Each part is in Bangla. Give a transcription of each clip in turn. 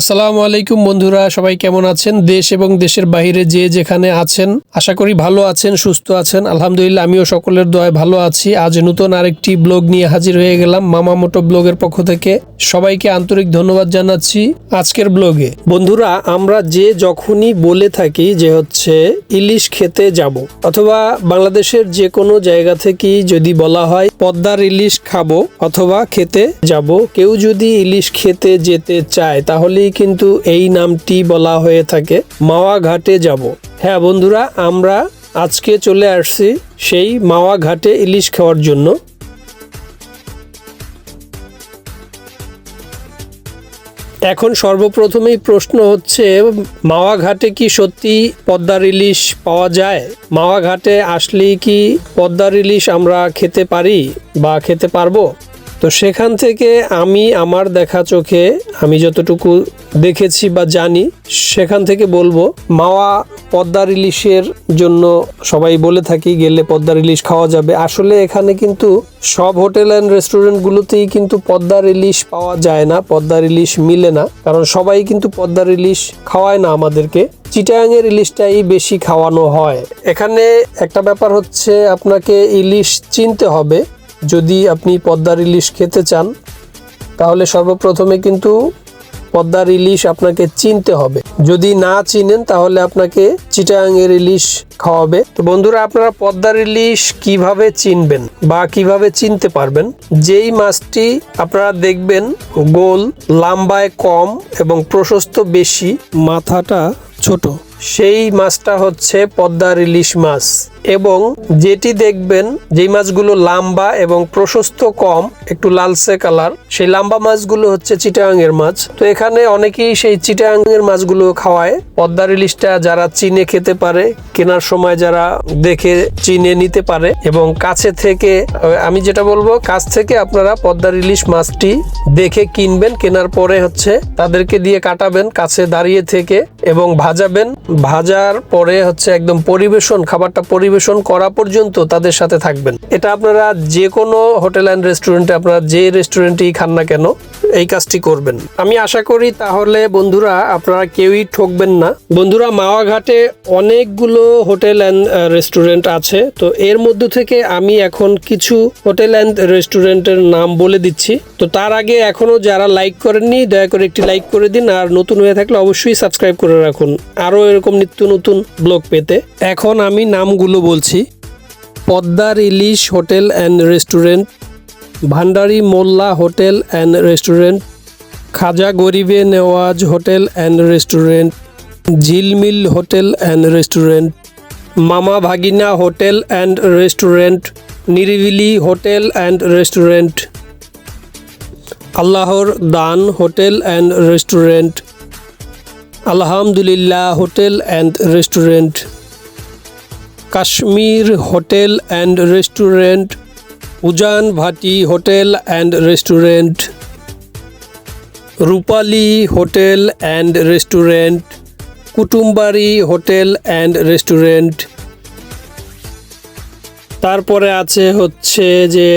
আসসালামু আলাইকুম বন্ধুরা, সবাই কেমন আছেন? দেশ এবং দেশের বাইরে যে যেখানে আছেন, আশা করি ভালো আছেন, সুস্থ আছেন। আলহামদুলিল্লাহ, আমিও সকলের দোয়ায় ভালো আছি। আজ নতুন আরেকটি ব্লগ নিয়ে হাজির হয়ে গেলাম মামা মোটো ব্লগের পক্ষ থেকে। সবাইকে আন্তরিক ধন্যবাদ জানাচ্ছি আজকের ব্লগে। বন্ধুরা, আমরা যে যখনই বলে থাকি যে হচ্ছে ইলিশ খেতে যাব, অথবা বাংলাদেশের যে কোনো জায়গা থেকেই যদি বলা হয় পদ্মার ইলিশ খাব অথবা খেতে যাব, কেউ যদি ইলিশ খেতে যেতে চায় তাহলেই কিন্তু এই নামটি বলা হয়ে থাকে মাওয়া ঘাটে যাব। হ্যাঁ বন্ধুরা, আমরা আজকে চলে আসছি সেই মাওয়া ঘাটে ইলিশ খাওয়ার জন্য। এখন সর্বপ্রথমেই প্রশ্ন হচ্ছে মাওয়া ঘাটে কি সত্যি পদ্মার ইলিশ পাওয়া যায়? মাওয়া ঘাটে আসলেই কি পদ্মার ইলিশ আমরা খেতে পারি বা খেতে পারব? তো সেখান থেকে আমি আমার দেখা চোখে, আমি যতটুকু দেখেছি বা জানি, সেখান থেকে বলব, মাওয়া পদ্মার ইলিশের জন্য সবাই বলে থাকি, গেলে পদ্মার ইলিশ খাওয়া যাবে। আসলে এখানে কিন্তু সব হোটেল অ্যান্ড রেস্টুরেন্টগুলোতেই কিন্তু পদ্মার ইলিশ পাওয়া যায় না পদ্মার ইলিশ মিলে না। কারণ সবাই কিন্তু পদ্মার ইলিশ খাওয়ায় না আমাদেরকে। চিটাগাংয়ের ইলিশটাই বেশি খাওয়ানো হয়। এখানে একটা ব্যাপার হচ্ছে, আপনাকে ইলিশ চিনতে হবে। যদি আপনি পদ্মার ইলিশ খেতে চান, তাহলে সর্বপ্রথমে কিন্তু পদ্মার ইলিশ আপনাকে চিনতে হবে। যদি না চিনেন, তাহলে আপনাকে চিটাগাংয়ের ইলিশ খাওয়াবে। তো বন্ধুরা, আপনারা পদ্মার ইলিশ কীভাবে চিনবেন বা কীভাবে চিনতে পারবেন? যেই মাছটি আপনারা দেখবেন গোল, লাম্বায় কম এবং প্রশস্ত বেশি, মাথাটা ছোট, সেই মাছটা হচ্ছে পদ্মার ইলিশ মাছ। এবং যেটি দেখবেন যেই মাছগুলো লাম্বা এবং প্রশস্ত কম, একটু লালচে কালার সেই লাম্বা মাছগুলো হচ্ছে চিটাগাংয়ের মাছ। তো এখানে অনেকেই সেই চিটাগাংয়ের মাছগুলো খাওয়ায়। পদ্মার ইলিশটা যারা চিনে খেতে পারে, কেনার সময় যারা দেখে চিনে নিতে পারে এবং কাছে থেকে, আমি যেটা বলব, কাছ থেকে আপনারা পদ্মার ইলিশ মাছটি দেখে কিনবেন, কেনার পরে হচ্ছে তাদেরকে দিয়ে কাটাবেন, কাছে দাঁড়িয়ে থেকে এবং ভাজাবেন। ভাজার পরে হচ্ছে একদম পরিবেশন, খাবারটা পরিবেশন করা পর্যন্ত তাদের সাথে থাকবেন। এটা আপনারা যে কোনো হোটেল অ্যান্ড রেস্টুরেন্টে আপনারা যে রেস্টুরেন্টেই খান না কেন, এই কাজটি করবেন। আমি আশা করি তাহলে বন্ধুরা আপনারা কেউই ঠকবেন না। বন্ধুরা মাওয়া ঘাটে অনেকগুলো হোটেল অ্যান্ড রেস্টুরেন্ট আছে, তো এর মধ্য থেকে আমি এখন কিছু হোটেল অ্যান্ড রেস্টুরেন্টের নাম বলে দিচ্ছি। তো তার আগে এখনও যারা লাইক করেননি, দয়া করে একটি লাইক করে দিন, আর নতুন হয়ে থাকলে অবশ্যই সাবস্ক্রাইব করে রাখুন। আরও এরকম নিত্য নতুন ব্লগ পেতে। এখন আমি নামগুলো বলছি পদ্মার Ilish hotel and restaurant, Bhandari Mollah hotel and restaurant, Khaja Garibe Newaz hotel and restaurant, Jhilmil hotel and restaurant, Mama Bhagina hotel and restaurant, Niribili hotel and restaurant, আল্লাহর দান hotel and restaurant, Alhamdulillah hotel and restaurant. Kashmir hotel and restaurant, Ujan Bhati hotel and restaurant, Rupali hotel and restaurant Kutumbari hotel and restaurant. তারপরে আছে হচ্ছে যে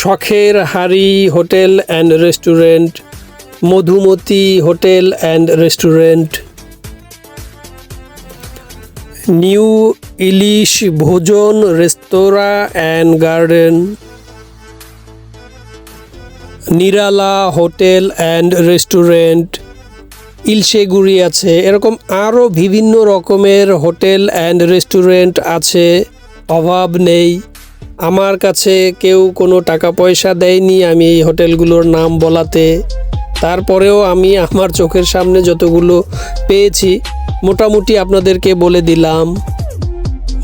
শখের হাড়ি hotel and restaurant, Modhumoti hotel and restaurant. New Ilish Bhojan restaurant and garden, Nirala hotel and restaurant, Ilsheguri আছে। এরকম আরও বিভিন্ন রকমের হোটেল অ্যান্ড রেস্টুরেন্ট আছে, অভাব নেই। আমার কাছে কেউ কোনো টাকা পয়সা দেয়নি আমি এই হোটেলগুলোর নাম বলাতে। তারপরেও আমি আমার চোখের সামনে যতগুলো পেয়েছি, মোটামুটি আপনাদেরকে বলে দিলাম।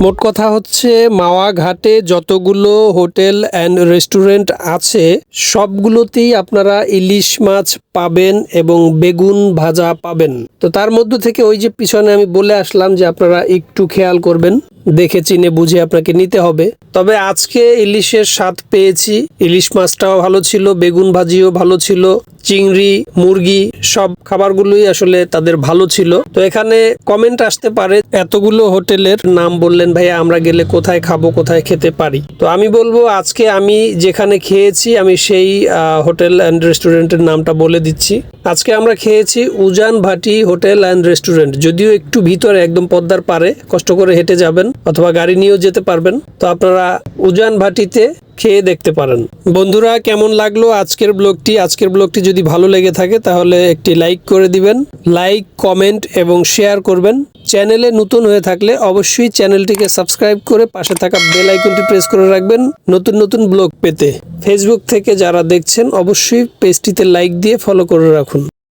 মোট কথা হচ্ছে মাওয়া ঘাটে যতগুলো হোটেল অ্যান্ড রেস্টুরেন্ট আছে, সবগুলোতেই আপনারা ইলিশ মাছ পাবেন এবং বেগুন ভাজা পাবেন। তো তার মধ্য থেকে ওই যে পিছনে আমি বলে আসলাম যে আপনারা একটু খেয়াল করবেন। দেখে, চিনে, বুঝে আপনাকে নিতে হবে। তবে আজকে ইলিশের স্বাদ পেয়েছি। ইলিশ মাছটাও ভালো ছিল, বেগুন ভাজিও ভালো ছিল, চিংড়ি, মুরগি সব খাবারগুলোই আসলে তাদের ভালো ছিল। তো এখানে কমেন্ট আসতে পারে, এতগুলো হোটেলের নাম বললেন, ভাইয়া, আমরা গেলে কোথায় খাব, কোথায় খেতে পারি? তো আমি বলব, আজকে আমি যেখানে খেয়েছি, আমি সেই হোটেল অ্যান্ড রেস্টুরেন্টের নামটা বলে দিচ্ছি। আজকে আমরা খেয়েছি উজান ভাটি হোটেল অ্যান্ড রেস্টুরেন্ট। যদিও একটু ভিতরে একদম পদ্মার পারে কষ্ট করে হেঁটে যাবেন অথবা গাড়ি নিয়েও যেতে পারবেন। তো আপনারা উজান ভাটিতে খেয়ে দেখতে পারেন। বন্ধুরা, কেমন লাগল আজকের ব্লগটি? আজকের ব্লগটি যদি ভালো লেগে থাকে, তাহলে একটি লাইক করে দিবেন, লাইক, কমেন্ট এবং শেয়ার করবেন। চ্যানেলে নতুন হয়ে থাকলে অবশ্যই চ্যানেলটিকে সাবস্ক্রাইব করে পাশে থাকা বেল আইকনটি প্রেস করে রাখবেন নতুন নতুন ব্লগ পেতে। ফেসবুক থেকে যারা দেখছেন, অবশ্যই পেজটিতে লাইক দিয়ে ফলো করে রাখুন।